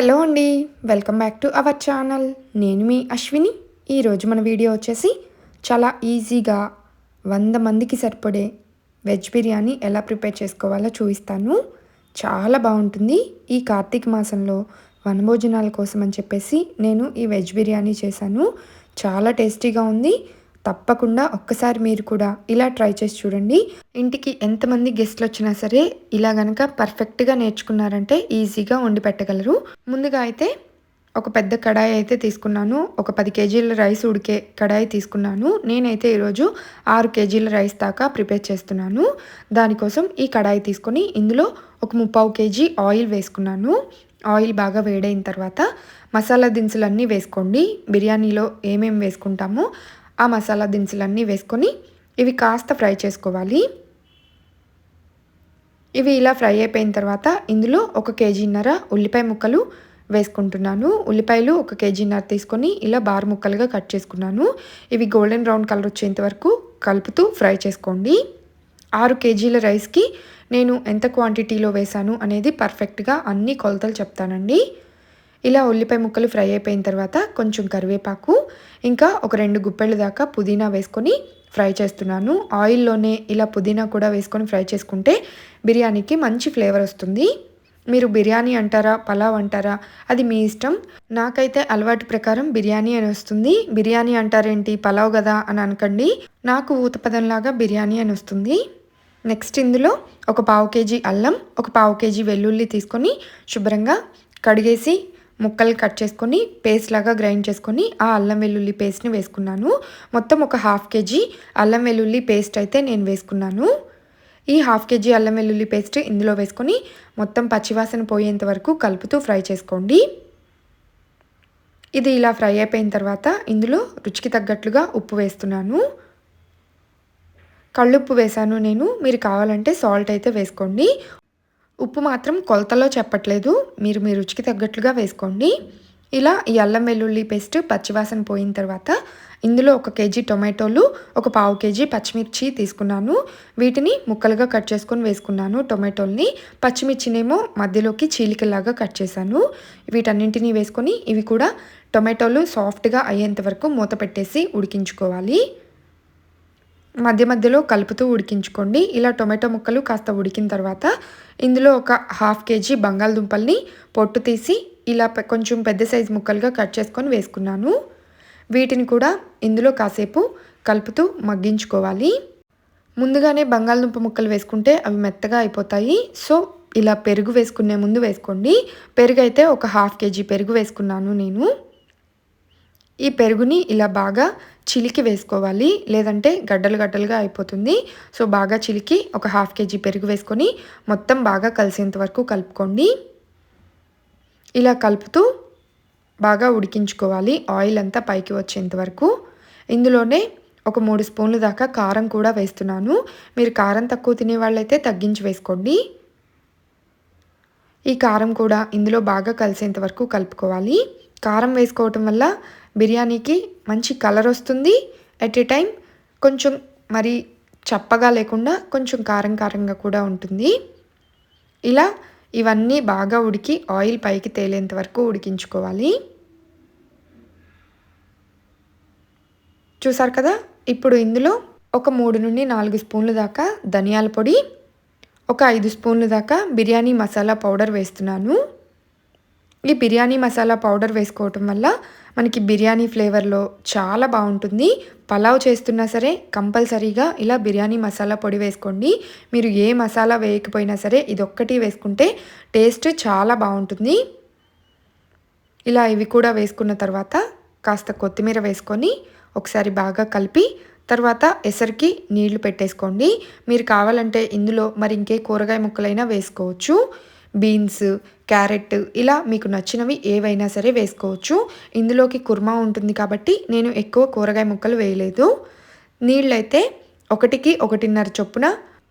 Hello అండి welcome back to our channel. నేను మీ అశ్విని. ఈరోజు మన వీడియో వచ్చేసి చాలా ఈజీగా వంద మందికి సరిపడే వెజ్ బిర్యానీ ఎలా ప్రిపేర్ చేసుకోవాలో చూపిస్తాను. చాలా బాగుంటుంది. ఈ కార్తీక మాసంలో వనభోజనాల కోసం అని చెప్పేసి నేను ఈ వెజ్ బిర్యానీ చేశాను. చాలా టేస్టీగా ఉంది. తప్పకుండా ఒక్కసారి మీరు కూడా ఇలా ట్రై చేసి చూడండి. ఇంటికి ఎంతమంది గెస్ట్లు వచ్చినా సరే ఇలా గనక పర్ఫెక్ట్గా నేర్చుకున్నారంటే ఈజీగా వండి పెట్టగలరు. ముందుగా అయితే ఒక పెద్ద కడాయి అయితే తీసుకున్నాను. ఒక పది కేజీల రైస్ ఉడికే కడాయి తీసుకున్నాను. నేనైతే ఈరోజు ఆరు కేజీల రైస్ దాకా ప్రిపేర్ చేస్తున్నాను. దానికోసం ఈ కడాయి తీసుకొని ఇందులో ఒక ముప్పావు కేజీ ఆయిల్ వేసుకున్నాను. ఆయిల్ బాగా వేడైన తర్వాత మసాలా దినుసులన్నీ వేసుకోండి. బిర్యానీలో ఏమేమి వేసుకుంటామో ఆ మసాలా దినుసులన్నీ వేసుకొని ఇవి కాస్త ఫ్రై చేసుకోవాలి. ఇవి ఇలా ఫ్రై అయిపోయిన తర్వాత ఇందులో ఒక కేజీన్నర ఉల్లిపాయ ముక్కలు వేసుకుంటున్నాను. ఉల్లిపాయలు ఒక కేజీన్నర తీసుకొని ఇలా బార్ ముక్కలుగా కట్ చేసుకున్నాను. ఇవి గోల్డెన్ బ్రౌన్ కలర్ వచ్చేంత వరకు కలుపుతూ ఫ్రై చేసుకోండి. ఆరు కేజీల రైస్కి నేను ఎంత క్వాంటిటీలో వేశాను అనేది పర్ఫెక్ట్గా అన్ని కొలతలు చెప్తానండి. ఇలా ఉల్లిపాయ ముక్కలు ఫ్రై అయిపోయిన తర్వాత కొంచెం కరివేపాకు ఇంకా ఒక రెండు గుప్పెళ్ళ దాకా పుదీనా వేసుకొని ఫ్రై చేస్తున్నాను. ఆయిల్లోనే ఇలా పుదీనా కూడా వేసుకొని ఫ్రై చేసుకుంటే బిర్యానీకి మంచి ఫ్లేవర్ వస్తుంది. మీరు బిర్యానీ అంటారా పలావ్ అంటారా అది మీ ఇష్టం. నాకైతే అలవాటు ప్రకారం బిర్యానీ అని వస్తుంది. బిర్యానీ అంటారేంటి పలావ్ కదా అని అనకండి. నాకు ఊతపదంలాగా బిర్యానీ అని వస్తుంది. నెక్స్ట్ ఇందులో ఒక పావు కేజీ అల్లం ఒక పావు కేజీ వెల్లుల్లి తీసుకొని శుభ్రంగా కడిగేసి ముక్కలు కట్ చేసుకొని పేస్ట్ లాగా గ్రైండ్ చేసుకొని ఆ అల్లం వెల్లుల్లి పేస్ట్ని వేసుకున్నాను. మొత్తం ఒక హాఫ్ కేజీ అల్లం వెల్లుల్లి పేస్ట్ అయితే నేను వేసుకున్నాను. ఈ హాఫ్ కేజీ అల్లం వెల్లుల్లి పేస్ట్ ఇందులో వేసుకొని మొత్తం పచ్చివాసన పోయేంత వరకు కలుపుతూ ఫ్రై చేసుకోండి. ఇది ఇలా ఫ్రై అయిపోయిన తర్వాత ఇందులో రుచికి తగ్గట్లుగా ఉప్పు వేస్తున్నాను. కళ్ళుప్పు వేశాను నేను. మీరు కావాలంటే సాల్ట్ అయితే వేసుకోండి. ఉప్పు మాత్రం కొలతలో చెప్పట్లేదు. మీరు మీ రుచికి తగ్గట్లుగా వేసుకోండి. ఇలా ఈ అల్లం వెల్లుల్లి పేస్ట్ పచ్చివాసన పోయిన తర్వాత ఇందులో ఒక కేజీ టొమాటోలు ఒక పావు కేజీ పచ్చిమిర్చి తీసుకున్నాను. వీటిని ముక్కలుగా కట్ చేసుకొని వేసుకున్నాను టొమాటోల్ని. పచ్చిమిర్చినేమో మధ్యలోకి చీలికలాగా కట్ చేశాను. వీటన్నింటినీ వేసుకొని ఇవి కూడా టొమాటోలు సాఫ్ట్గా అయ్యేంత వరకు మూత పెట్టేసి ఉడికించుకోవాలి. మధ్య మధ్యలో కలుపుతూ ఉడికించుకోండి. ఇలా టొమాటో ముక్కలు కాస్త ఉడికిన తర్వాత ఇందులో ఒక హాఫ్ కేజీ బంగాళదుంపల్ని పొట్టు తీసి ఇలా కొంచెం పెద్ద సైజు ముక్కలుగా కట్ చేసుకొని వేసుకున్నాను. వీటిని కూడా ఇందులో కాసేపు కలుపుతూ మగ్గించుకోవాలి. ముందుగానే బంగాళదుంప ముక్కలు వేసుకుంటే అవి మెత్తగా అయిపోతాయి. సో ఇలా పెరుగు వేసుకునే ముందు వేసుకోండి. పెరుగు అయితే ఒక హాఫ్ కేజీ పెరుగు వేసుకున్నాను నేను. ఈ పెరుగుని ఇలా బాగా చిలికి వేసుకోవాలి. లేదంటే గడ్డలు గడ్డలుగా అయిపోతుంది. సో బాగా చిలికి ఒక హాఫ్ కేజీ పెరుగు వేసుకొని మొత్తం బాగా కలిసేంత వరకు కలుపుకోండి. ఇలా కలుపుతూ బాగా ఉడికించుకోవాలి. ఆయిల్ అంతా పైకి వచ్చేంత వరకు. ఇందులోనే ఒక మూడు స్పూన్లు దాకా కారం కూడా వేస్తున్నాను. మీరు కారం తక్కువ తినే వాళ్ళైతే తగ్గించి వేసుకోండి. ఈ కారం కూడా ఇందులో బాగా కలిసేంత వరకు కలుపుకోవాలి. కారం వేసుకోవటం వల్ల బిర్యానీకి మంచి కలర్ వస్తుంది. ఎట్ ఏ టైం కొంచెం మరి చప్పగా లేకుండా కొంచెం కారం కారంగా కూడా ఉంటుంది. ఇలా ఇవన్నీ బాగా ఉడికి ఆయిల్ పైకి తేలేంత వరకు ఉడికించుకోవాలి. చూసారు కదా? ఇప్పుడు ఇందులో ఒక మూడు నుండి నాలుగు స్పూన్లు దాకా ధనియాల పొడి ఒక ఐదు స్పూన్లు దాకా బిర్యానీ మసాలా పౌడర్ వేస్తున్నాను. ఈ బిర్యానీ మసాలా పౌడర్ వేసుకోవటం వల్ల మనకి బిర్యానీ ఫ్లేవర్లో చాలా బాగుంటుంది. పలావ్ చేస్తున్నా సరే కంపల్సరీగా ఇలా బిర్యానీ మసాలా పొడి వేసుకోండి. మీరు ఏ మసాలా వేయకపోయినా సరే ఇదొక్కటి వేసుకుంటే టేస్ట్ చాలా బాగుంటుంది. ఇలా ఇవి కూడా వేసుకున్న తర్వాత కాస్త కొత్తిమీర వేసుకొని ఒకసారి బాగా కలిపి తర్వాత ఎసరికి నీళ్ళు పెట్టేసుకోండి. మీరు కావాలంటే ఇందులో మరి ఇంకే కూరగాయ ముక్కలైనా వేసుకోవచ్చు. బీన్స్ క్యారెట్ ఇలా మీకు నచ్చినవి ఏవైనా సరే వేసుకోవచ్చు. ఇందులోకి కుర్మా ఉంటుంది కాబట్టి నేను ఎక్కువ కూరగాయ ముక్కలు వేయలేదు. నీళ్ళైతే ఒకటికి ఒకటిన్నర చొప్పున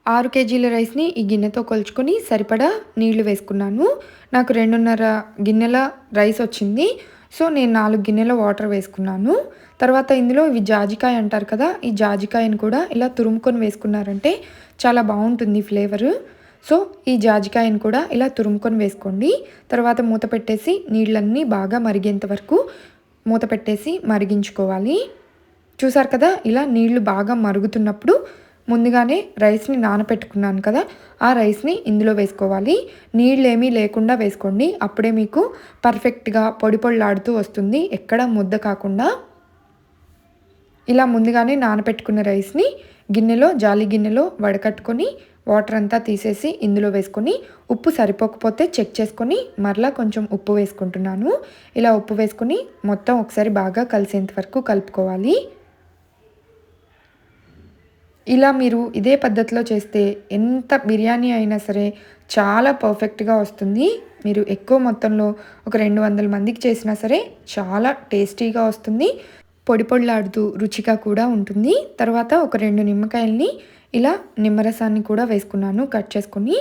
ఆరు కేజీల రైస్ని ఈ గిన్నెతో కొలుచుకొని సరిపడా నీళ్ళు వేసుకున్నాను. నాకు రెండున్నర గిన్నెల రైస్ వచ్చింది. సో నేను నాలుగు గిన్నెల వాటర్ వేసుకున్నాను. తర్వాత ఇందులో ఇవి జాజికాయ అంటారు కదా ఈ జాజికాయను కూడా ఇలా తురుముకొని వేసుకున్నారంటే చాలా బాగుంటుంది ఫ్లేవరు. సో ఈ జాజికాయను కూడా ఇలా తురుముకొని వేసుకోండి. తర్వాత మూత పెట్టేసి నీళ్ళన్నీ బాగా మరిగేంత వరకు మూత పెట్టేసి మరిగించుకోవాలి. చూసారు కదా ఇలా నీళ్ళు బాగా మరుగుతున్నప్పుడు ముందుగానే రైస్ని నానపెట్టుకున్నాను కదా ఆ రైస్ని ఇందులో వేసుకోవాలి. నీళ్ళు ఏమీ లేకుండా వేసుకోండి. అప్పుడే మీకు పర్ఫెక్ట్గా పొడి పొళ్ళాడుతూ వస్తుంది. ఎక్కడ ముద్ద కాకుండా. ఇలా ముందుగానే నానపెట్టుకున్న రైస్ని గిన్నెలో జాలి గిన్నెలో వడకట్టుకొని వాటర్ అంతా తీసేసి ఇందులో వేసుకొని ఉప్పు సరిపోకపోతే చెక్ చేసుకొని మరలా కొంచెం ఉప్పు వేసుకుంటున్నాను. ఇలా ఉప్పు వేసుకొని మొత్తం ఒకసారి బాగా కలిసేంత వరకు కలుపుకోవాలి. ఇలా మీరు ఇదే పద్ధతిలో చేస్తే ఎంత బిర్యానీ అయినా సరే చాలా పర్ఫెక్ట్గా వస్తుంది. మీరు ఎక్కువ మొత్తంలో ఒక రెండు వందల మందికి చేసినా సరే చాలా టేస్టీగా వస్తుంది. పొడి పొడిలాడుతూ రుచిగా కూడా ఉంటుంది. తర్వాత ఒక రెండు నిమ్మకాయల్ని ఇలా నిమ్మరసాన్ని కూడా వేసుకున్నాను. కట్ చేసుకుని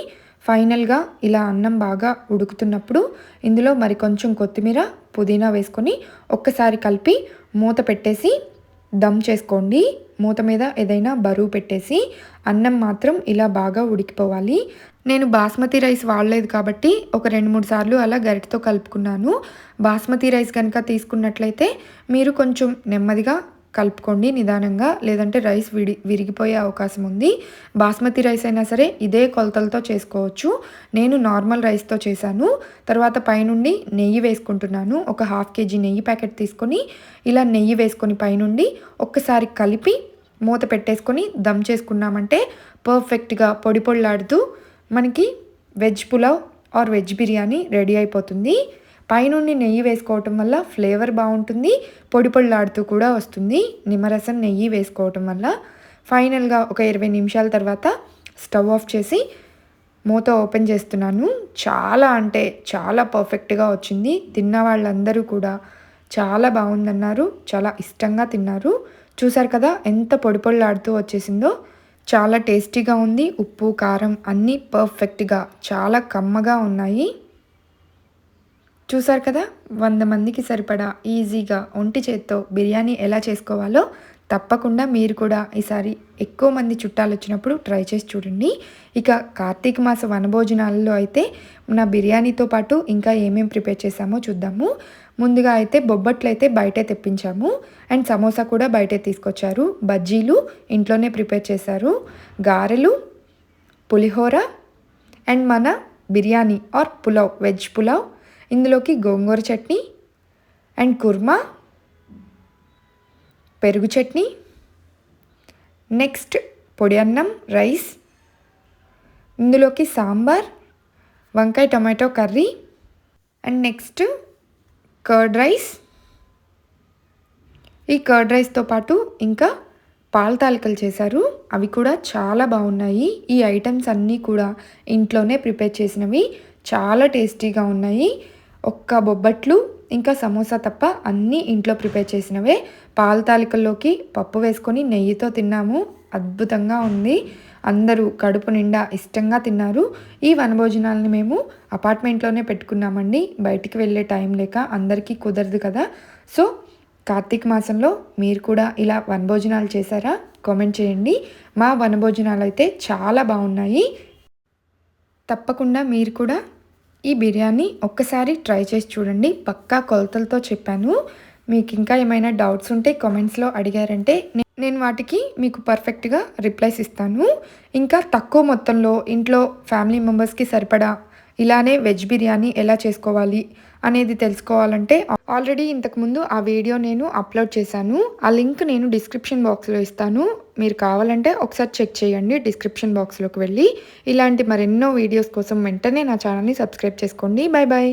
ఫైనల్గా ఇలా అన్నం బాగా ఉడుకుతున్నప్పుడు ఇందులో మరి కొంచెం కొత్తిమీర పుదీనా వేసుకొని ఒక్కసారి కలిపి మూత పెట్టేసి దమ్ చేసుకోండి. మూత మీద ఏదైనా బరువు పెట్టేసి అన్నం మాత్రం ఇలా బాగా ఉడికిపోవాలి. నేను బాస్మతి రైస్ వాడలేదు కాబట్టి ఒక రెండు మూడు సార్లు అలా గరిటతో కలుపుకున్నాను. బాస్మతి రైస్ కనుక తీసుకున్నట్లయితే మీరు కొంచెం నెమ్మదిగా కలుపుకోండి నిదానంగా లేదంటే రైస్ విడి విరిగిపోయే అవకాశం ఉంది. బాస్మతి రైస్ అయినా సరే ఇదే కొలతలతో చేసుకోవచ్చు. నేను నార్మల్ రైస్తో చేశాను. తర్వాత పైనుండి నెయ్యి వేసుకుంటున్నాను. ఒక హాఫ్ కేజీ నెయ్యి ప్యాకెట్ తీసుకొని ఇలా నెయ్యి వేసుకొని పైనుండి ఒక్కసారి కలిపి మూత పెట్టేసుకొని దమ్ చేసుకున్నామంటే పర్ఫెక్ట్గా పొడి పొడిలాడుతూ మనకి veg pulao or veg biryani ready అయిపోతుంది. పైనుండి నెయ్యి వేసుకోవటం వల్ల ఫ్లేవర్ బాగుంటుంది పొడి పొడిలాడుతూ కూడా వస్తుంది. నిమ్మరసం నెయ్యి వేసుకోవటం వల్ల ఫైనల్గా ఒక ఇరవై నిమిషాల తర్వాత స్టవ్ ఆఫ్ చేసి మూత ఓపెన్ చేస్తున్నాను. చాలా అంటే చాలా పర్ఫెక్ట్గా వచ్చింది. తిన్న వాళ్ళందరూ కూడా చాలా బాగుందన్నారు. చాలా ఇష్టంగా తిన్నారు. చూసారు కదా ఎంత పొడి పొడిలాడుతూ వచ్చేసిందో. చాలా టేస్టీగా ఉంది. ఉప్పు కారం అన్నీ పర్ఫెక్ట్గా చాలా కమ్మగా ఉన్నాయి. చూసారు కదా? వంద మందికి సరిపడా ఈజీగా ఒంటి చేత్తో బిర్యానీ ఎలా చేసుకోవాలో తప్పకుండా మీరు కూడా ఈసారి ఎక్కువ మంది చుట్టాలు వచ్చినప్పుడు ట్రై చేసి చూడండి. ఇక కార్తీక మాస వనభోజనాలలో అయితే నా బిర్యానీతో పాటు ఇంకా ఏమేమి ప్రిపేర్ చేసామో చూద్దాము. ముందుగా అయితే బొబ్బట్లు అయితే బయటే తెప్పించాము. అండ్ సమోసా కూడా బయటే తీసుకొచ్చారు. బజ్జీలు ఇంట్లోనే ప్రిపేర్ చేశారు. గారెలు పులిహోర అండ్ మన బిర్యానీ ఆర్ పులావ్ వెజ్ పులావ్ ఇందులోకి గోంగూర చట్నీ అండ్ కుర్మా పెరుగు చట్నీ నెక్స్ట్ పొడి అన్నం రైస్ ఇందులోకి సాంబార్ వంకాయ tomato curry and next curd rice. ఈ కర్డ్ రైస్తో పాటు ఇంకా పాల తాలికలు చేశారు. అవి కూడా చాలా బాగున్నాయి. ఈ ఐటమ్స్ అన్నీ కూడా ఇంట్లోనే ప్రిపేర్ చేసినవి. చాలా టేస్టీగా ఉన్నాయి. ఒక్క బొబ్బట్లు ఇంకా సమోసా తప్ప అన్నీ ఇంట్లో ప్రిపేర్ చేసినవే. పాల తాలికల్లోకి పప్పు వేసుకొని నెయ్యితో తిన్నాము. అద్భుతంగా ఉంది. అందరూ కడుపు నిండా ఇష్టంగా తిన్నారు. ఈ వనభోజనాలని మేము అపార్ట్మెంట్లోనే పెట్టుకున్నామండి. బయటికి వెళ్ళే టైం లేక అందరికీ కుదరదు కదా. సో కార్తీక మాసంలో మీరు కూడా ఇలా వనభోజనాలు చేశారా? కామెంట్ చేయండి. మా వనభోజనాలు అయితే చాలా బాగున్నాయి. తప్పకుండా మీరు కూడా ఈ బిర్యానీ ఒక్కసారి ట్రై చేసి చూడండి. పక్కా కొలతలతో చెప్పాను. మీకు ఇంకా ఏమైనా డౌట్స్ ఉంటే కామెంట్స్లో అడిగారంటే నేను వాటికి మీకు పర్ఫెక్ట్గా రిప్లైస్ ఇస్తాను. ఇంకా తక్కువ మొత్తంలో ఇంట్లో ఫ్యామిలీ మెంబర్స్కి సరిపడా ఇలానే వెజ్ బిర్యానీ ఎలా చేసుకోవాలి అనేది తెలుసుకోవాలంటే ఆల్రెడీ ఇంతకుముందు ఆ వీడియో నేను అప్లోడ్ చేశాను. ఆ లింక్ నేను డిస్క్రిప్షన్ బాక్స్లో ఇస్తాను. మీరు కావాలంటే ఒకసారి చెక్ చేయండి డిస్క్రిప్షన్ బాక్స్లోకి వెళ్ళి. ఇలాంటి మరెన్నో వీడియోస్ కోసం వెంటనే నా ఛానల్ని సబ్స్క్రైబ్ చేసుకోండి. Bye bye